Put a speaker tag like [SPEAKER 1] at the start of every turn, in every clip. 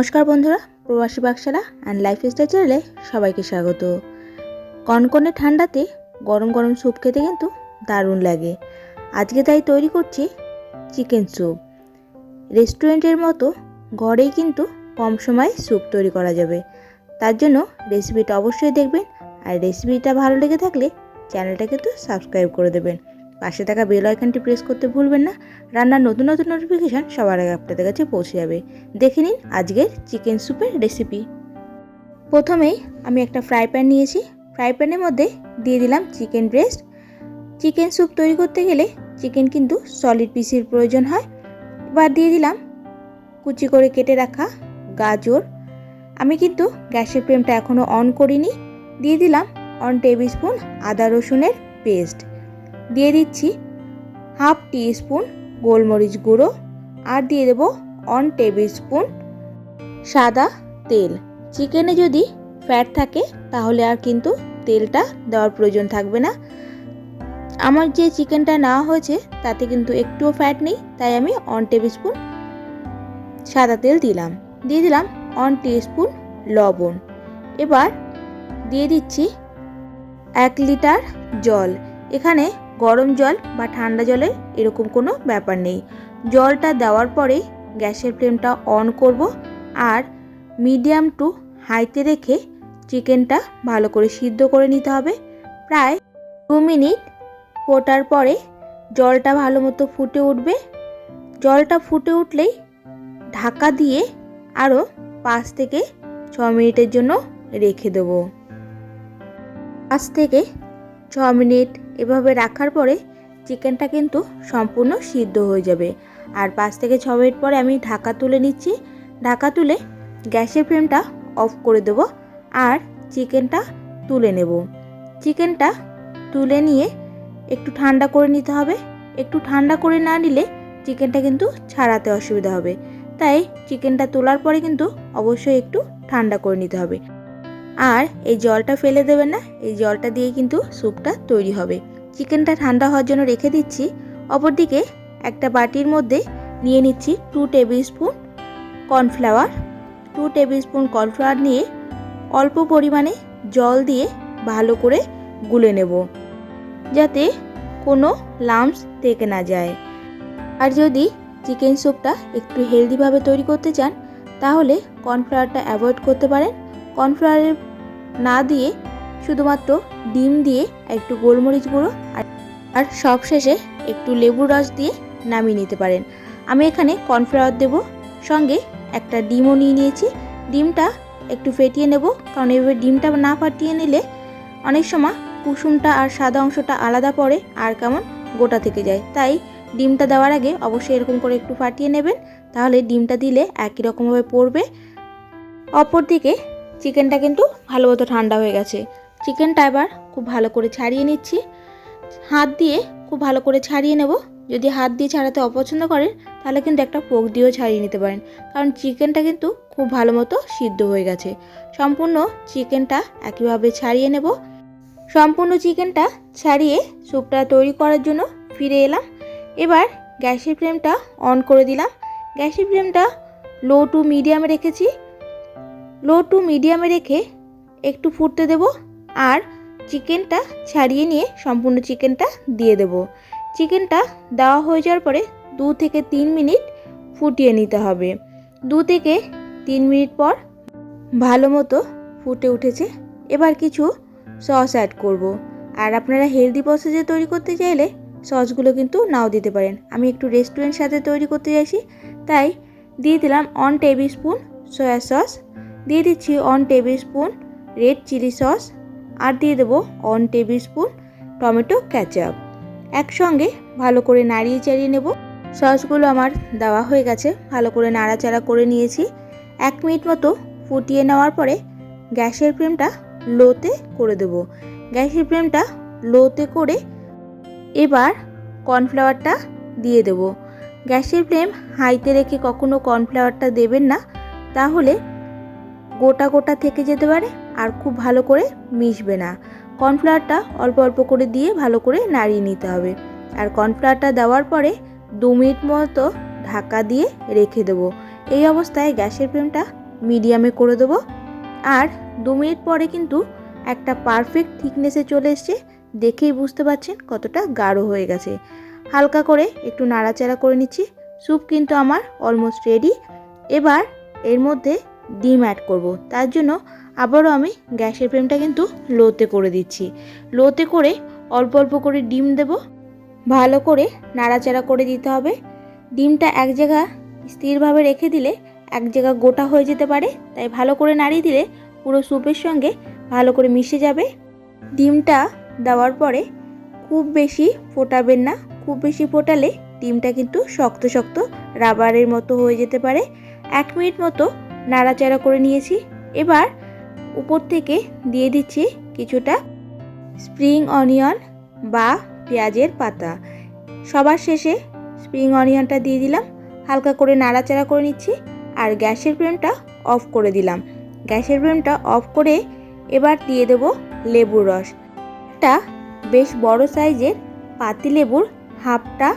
[SPEAKER 1] নমস্কার বন্ধুরা, প্রবাসী বাক্সারা অ্যান্ড লাইফস্টাইল চ্যানেলে সবাইকে স্বাগত। কনকনে ঠান্ডাতে গরম গরম স্যুপ খেতে কিন্তু দারুণ লাগে। আজকে তাই তৈরি করছি চিকেন স্যুপ। রেস্টুরেন্টের মতো ঘরেই কিন্তু কম সময়ে স্যুপ তৈরি করা যাবে। তার জন্য রেসিপিটা অবশ্যই দেখবেন আর রেসিপিটা ভালো লেগে থাকলে চ্যানেলটা কিন্তু সাবস্ক্রাইব করে দেবেন। পাশে থাকা বেল আইকনটি প্রেস করতে ভুলবেন না। রান্নার নতুন নতুন নোটিফিকেশান সবার আগে আপনাদের কাছে পৌঁছে যাবে। দেখে নিন আজকের চিকেন স্যুপের রেসিপি প্রথমেই আমি একটা ফ্রাই প্যান নিয়েছি। ফ্রাই প্যানের মধ্যে দিয়ে দিলাম চিকেন ব্রেস্ট চিকেন স্যুপ তৈরি করতে গেলে চিকেন কিন্তু সলিড পিসের প্রয়োজন হয়। এবার দিয়ে দিলাম কুচি করে কেটে রাখা গাজর। আমি কিন্তু গ্যাসের ফ্লেমটা এখনও অন করিনি। দিয়ে দিলাম অন টেবিল স্পুন আদা রসুনের পেস্ট দিয়ে দিচ্ছি হাফ টি স্পুন গোলমরিচ গুঁড়ো আর দিয়ে দেবো অন টেবিল স্পুন সাদা তেল। চিকেনে যদি ফ্যাট থাকে তাহলে আর কিন্তু তেলটা দেওয়ার প্রয়োজন থাকবে না। আমার যে চিকেনটা নেওয়া হয়েছে তাতে কিন্তু একটুও ফ্যাট নেই, তাই আমি অন টেবিল স্পুন সাদা তেল দিলাম। দিয়ে দিলাম অন স্পুন লবণ। এবার দিয়ে দিচ্ছি এক লিটার জল। এখানে গরম জল বা ঠান্ডা জলে এরকম কোনো ব্যাপার নেই। জলটা দেওয়ার পরে গ্যাসের ফ্লেমটা অন করব আর মিডিয়াম টু হাইতে রেখে চিকেনটা ভালো করে সিদ্ধ করে নিতে হবে। প্রায় দু মিনিট ফোটার পরে জলটা ভালো মতো ফুটে উঠবে। জলটা ফুটে উঠলেই ঢাকা দিয়ে আরও পাঁচ থেকে ছ মিনিটের জন্য রেখে দেবো। পাঁচ থেকে ছ মিনিট এভাবে রাখার পরে চিকেনটা কিন্তু সম্পূর্ণ সিদ্ধ হয়ে যাবে। আর পাঁচ থেকে ছ মিনিট পরে আমি ঢাকা তুলে নিচ্ছি। ঢাকা তুলে গ্যাসের ফ্লেমটা অফ করে দেব আর চিকেনটা তুলে নেব। চিকেনটা তুলে নিয়ে একটু ঠান্ডা করে নিতে হবে। একটু ঠান্ডা করে না নিলে চিকেনটা কিন্তু ছাড়াতে অসুবিধা হবে। তাই চিকেনটা তোলার পরে কিন্তু অবশ্যই একটু ঠান্ডা করে নিতে হবে। আর এই জলটা ফেলে দেবেন না, এই জলটা দিয়ে কিন্তু স্যুপটা তৈরি হবে। চিকেনটা ঠান্ডা হওয়ার জন্য রেখে দিচ্ছি। অপরদিকে একটা বাটির মধ্যে নিয়ে নিচ্ছি two tablespoon cornflour two tablespoon cornflour নিয়ে অল্প পরিমাণে জল দিয়ে ভালো করে গুলে নেব, যাতে কোনো লাম্পস থেকে না যায়। আর যদি চিকেন স্যুপটা একটু হেলদিভাবে তৈরি করতে চান, তাহলে কর্নফ্লাওয়ারটা অ্যাভয়েড করতে পারেন। কর্নফ্লাওয়ারের না দিয়ে শুধুমাত্র ডিম দিয়ে একটু গোলমরিচ গুঁড়ো আর আর সবশেষে একটু লেবুর রস দিয়ে নামিয়ে নিতে পারেন। আমি এখানে কর্নফ্লাওয়ার দেব, সঙ্গে একটা ডিমও নিয়ে নিয়েছি। ডিমটা একটু ফেটিয়ে নেব, কারণ এভাবে ডিমটা না ফাটিয়ে নিলে অনেক সময় কুসুমটা আর সাদা অংশটা আলাদা পড়ে আর কেমন গোটা থেকে যায়। তাই ডিমটা দেওয়ার আগে অবশ্যই এরকম করে একটু ফাটিয়ে নেবেন, তাহলে ডিমটা দিলে একই রকমভাবে পড়বে। অপরদিকে চিকেনটা কিন্তু ভালো মতো ঠান্ডা হয়ে গেছে। চিকেনটা এবার খুব ভালো করে ছাড়িয়ে নিচ্ছি। হাত দিয়ে খুব ভালো করে ছাড়িয়ে নেব। যদি হাত দিয়ে ছাড়াতে অপছন্দ করেন, তাহলে কিন্তু একটা পোক দিয়েও ছাড়িয়ে নিতে পারেন। কারণ চিকেনটা কিন্তু খুব ভালো মতো সিদ্ধ হয়ে গেছে। সম্পূর্ণ চিকেনটা একইভাবে ছাড়িয়ে নেব। সম্পূর্ণ চিকেনটা ছাড়িয়ে স্যুপটা তৈরি করার জন্য ফিরে এলাম। এবার গ্যাসের ফ্লেমটা অন করে দিলাম। গ্যাসের ফ্লেমটা লো টু মিডিয়ামে রেখেছি। লো টু মিডিয়ামে রেখে একটু ফুটতে দেব আর চিকেনটা ছাড়িয়ে নিয়ে সম্পূর্ণ চিকেনটা দিয়ে দেব। চিকেনটা দেওয়া হয়ে যাওয়ার পরে দু থেকে তিন মিনিট ফুটিয়ে নিতে হবে। দু থেকে তিন মিনিট পর ভালো মতো ফুটে উঠেছে। এবার কিছু সস অ্যাড করব। আর আপনারা হেলদি প্রসেসে তৈরি করতে চাইলে সসগুলো কিন্তু নাও দিতে পারেন। আমি একটু রেস্টুরেন্ট সাথে তৈরি করতে চাইছি, তাই দিয়ে দিলাম one tablespoon soya sauce দিয়ে দিচ্ছি one tablespoon red chilli sauce আর দিয়ে দেবো one tablespoon tomato ketchup একসঙ্গে ভালো করে নাড়িয়ে চাড়িয়ে নেব। সসগুলো আমার দেওয়া হয়ে গেছে, ভালো করে নাড়াচাড়া করে নিয়েছি। এক মিনিট মতো ফুটিয়ে নেওয়ার পরে গ্যাসের ফ্লেমটা লোতে করে দেব। গ্যাসের ফ্লেমটা লোতে করে এবার কর্নফ্লাওয়ারটা দিয়ে দেব। গ্যাসের ফ্লেম হাইতে রেখে কখনো কর্নফ্লাওয়ারটা দেবেন না, তাহলে গোটা গোটা থেকে যেতে পারে আর খুব ভালো করে মিশবে না। কর্নফ্লাওয়ারটা অল্প অল্প করে দিয়ে ভালো করে নাড়িয়ে নিতে হবে। আর কর্নফ্লাওয়ারটা দেওয়ার পরে দু মিনিট মতো ঢাকা দিয়ে রেখে দেবো। এই অবস্থায় গ্যাসের ফ্লেমটা মিডিয়ামে করে দেবো। আর দু মিনিট পরে কিন্তু একটা পারফেক্ট থিকনেসে চলে এসছে। দেখেই বুঝতে পারছেন কতটা গাঢ় হয়ে গেছে। হালকা করে একটু নাড়াচাড়া করে নিচ্ছি। স্যুপ কিন্তু আমার অলমোস্ট রেডি এবার এর মধ্যে ডিম অ্যাড করব। তার জন্য আবারও আমি গ্যাসের ফ্লেমটা কিন্তু লোতে করে দিচ্ছি। লোতে করে অল্প অল্প করে ডিম দেব। ভালো করে নাড়াচাড়া করে দিতে হবে। ডিমটা এক জায়গা স্থিরভাবে রেখে দিলে এক জায়গা গোটা হয়ে যেতে পারে। তাই ভালো করে নাড়িয়ে দিলে পুরো স্যুপের সঙ্গে ভালো করে মিশে যাবে। ডিমটা দেওয়ার পরে খুব বেশি ফোটাবেন না। খুব বেশি ফোটালে ডিমটা কিন্তু শক্ত শক্ত রাবারের মতো হয়ে যেতে পারে। এক মিনিট মতো নাড়াচাড়া করে নিয়েছি। এবার উপর থেকে দিয়ে দিচ্ছি কিছুটা স্প্রিং অনিয়ন বা পেঁয়াজের পাতা। সবার শেষে স্প্রিং অনিয়নটা দিয়ে দিলাম, হালকা করে নাড়াচাড়া করে নিচ্ছি আর গ্যাসের ফ্লেমটা অফ করে দিলাম। গ্যাসের ফ্লেমটা অফ করে এবার দিয়ে দেব লেবুর রস। একটা বেশ বড় সাইজের পাতিলেবুর হাফটা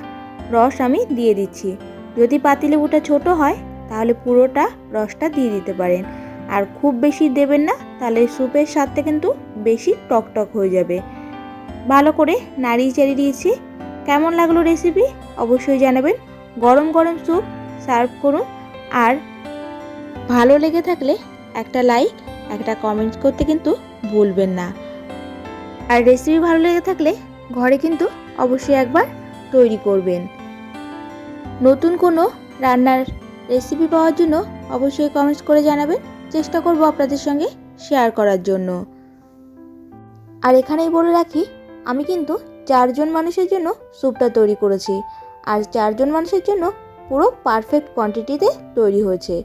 [SPEAKER 1] রস আমি দিয়ে দিচ্ছি। যদি পাতিলেবুটা ছোট হয় তাহলে পুরোটা রসটা দিয়ে দিতে পারেন। আর খুব বেশি দেবেন না, তাহলে স্যুপের স্বাদটা কিন্তু বেশি টকটক হয়ে যাবে। ভালো করে নাড়িয়ে চাড়িয়ে দিয়েছি। কেমন লাগল রেসিপি অবশ্যই জানাবেন। গরম গরম স্যুপ সার্ভ করুন। আর ভালো লেগে থাকলে একটা লাইক, একটা কমেন্টস করতে কিন্তু ভুলবেন না। আর রেসিপি ভালো লেগে থাকলে ঘরে কিন্তু অবশ্যই একবার তৈরি করবেন। নতুন কোনো রান্নার রেসিপি পাওয়ার জন্য অবশ্যই কমেন্টস করে জানাবেন। চেষ্টা করব আপনাদের সঙ্গে শেয়ার করার জন্য। আর এখানেই বলে রাখি, আমি কিন্তু চারজন মানুষের জন্য স্যুপটা তৈরি করেছি। আর চারজন মানুষের জন্য পুরো পারফেক্ট কোয়ান্টিটিতে তৈরি হয়েছে।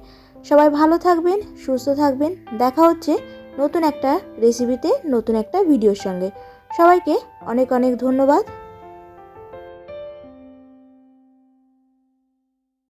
[SPEAKER 1] সবাই ভালো থাকবেন, সুস্থ থাকবেন। দেখা হচ্ছে নতুন একটা রেসিপিতে নতুন একটা ভিডিওর সঙ্গে। সবাইকে অনেক অনেক ধন্যবাদ।